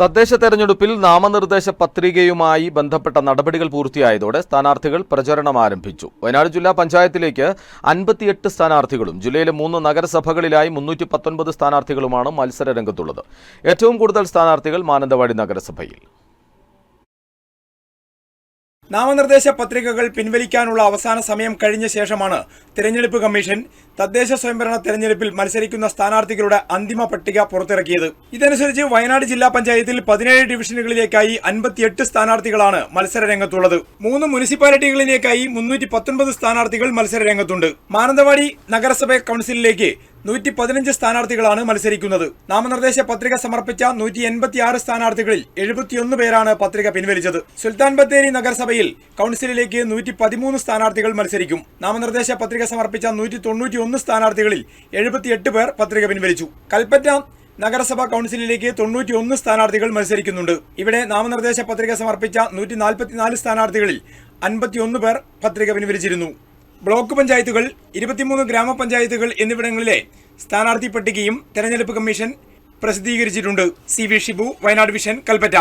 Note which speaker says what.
Speaker 1: തദ്ദേശ തെരഞ്ഞെടുപ്പിൽ നാമനിർദ്ദേശ പത്രികയുമായി ബന്ധപ്പെട്ട നടപടികൾ പൂർത്തിയായതോടെ സ്ഥാനാർത്ഥികൾ പ്രചരണം ആരംഭിച്ചു. വയനാട് ജില്ലാ പഞ്ചായത്തിലേക്ക് അൻപത്തിയെട്ട് സ്ഥാനാർത്ഥികളും ജില്ലയിലെ മൂന്ന് നഗരസഭകളിലായി മുന്നൂറ്റി പത്തൊൻപത് സ്ഥാനാർത്ഥികളുമാണ് മത്സര രംഗത്തുള്ളത്. ഏറ്റവും കൂടുതൽ സ്ഥാനാർത്ഥികൾ മാനന്തവാടി നഗരസഭയിൽ.
Speaker 2: നാമനിർദ്ദേശ പത്രികകൾ പിൻവലിക്കാനുള്ള അവസാന സമയം കഴിഞ്ഞ ശേഷമാണ് തിരഞ്ഞെടുപ്പ് കമ്മീഷൻ തദ്ദേശ സ്വയംഭരണ തെരഞ്ഞെടുപ്പിൽ മത്സരിക്കുന്ന സ്ഥാനാർത്ഥികളുടെ അന്തിമ പട്ടിക പുറത്തിറക്കിയത്. ഇതനുസരിച്ച് വയനാട് ജില്ലാ പഞ്ചായത്തിൽ പതിനേഴ് ഡിവിഷനുകളിലേക്കായി അൻപത്തിയെട്ട് സ്ഥാനാർത്ഥികളാണ് മത്സരരംഗത്തുള്ളത്. മൂന്ന് മുനിസിപ്പാലിറ്റികളിലേക്കായി മുന്നൂറ്റി പത്തൊൻപത് സ്ഥാനാർത്ഥികൾ മത്സരരംഗത്തുണ്ട്. മാനന്തവാടി നഗരസഭ കൌൺസിലിലേക്ക് നൂറ്റി പതിനഞ്ച് സ്ഥാനാർത്ഥികളാണ് മത്സരിക്കുന്നത്. നാമനിർദ്ദേശ പത്രിക സമർപ്പിച്ച നൂറ്റി എൺപത്തിയാറ് സ്ഥാനാർത്ഥികളിൽ എഴുപത്തിയൊന്ന് പേരാണ് പത്രിക പിൻവലിച്ചത്. സുൽത്താൻ ബത്തേരി നഗരസഭയിൽ കൌൺസിലിലേക്ക് നൂറ്റി പതിമൂന്ന് സ്ഥാനാർത്ഥികൾ മത്സരിക്കും. നാമനിർദ്ദേശ പത്രിക സമർപ്പിച്ച നൂറ്റി തൊണ്ണൂറ്റി ഒന്ന് സ്ഥാനാർത്ഥികളിൽ എഴുപത്തിയെട്ട് പേർ പത്രിക പിൻവലിച്ചു. കൽപ്പറ്റ നഗരസഭാ കൌൺസിലിലേക്ക് തൊണ്ണൂറ്റി ഒന്ന് സ്ഥാനാർത്ഥികൾ മത്സരിക്കുന്നുണ്ട്. ഇവിടെ നാമനിർദ്ദേശ പത്രിക സമർപ്പിച്ച നൂറ്റി സ്ഥാനാർത്ഥികളിൽ അൻപത്തിയൊന്ന് പേർ പത്രിക പിൻവലിച്ചിരുന്നു. ബ്ലോക്ക് പഞ്ചായത്തുകൾ ഇരുപത്തിമൂന്ന് ഗ്രാമപഞ്ചായത്തുകൾ എന്നിവിടങ്ങളിലെ സ്ഥാനാർത്ഥി പട്ടികയും തെരഞ്ഞെടുപ്പ് കമ്മീഷൻ പ്രസിദ്ധീകരിച്ചിട്ടുണ്ട്. C V Shibu Wayanad Vision Kalpetta.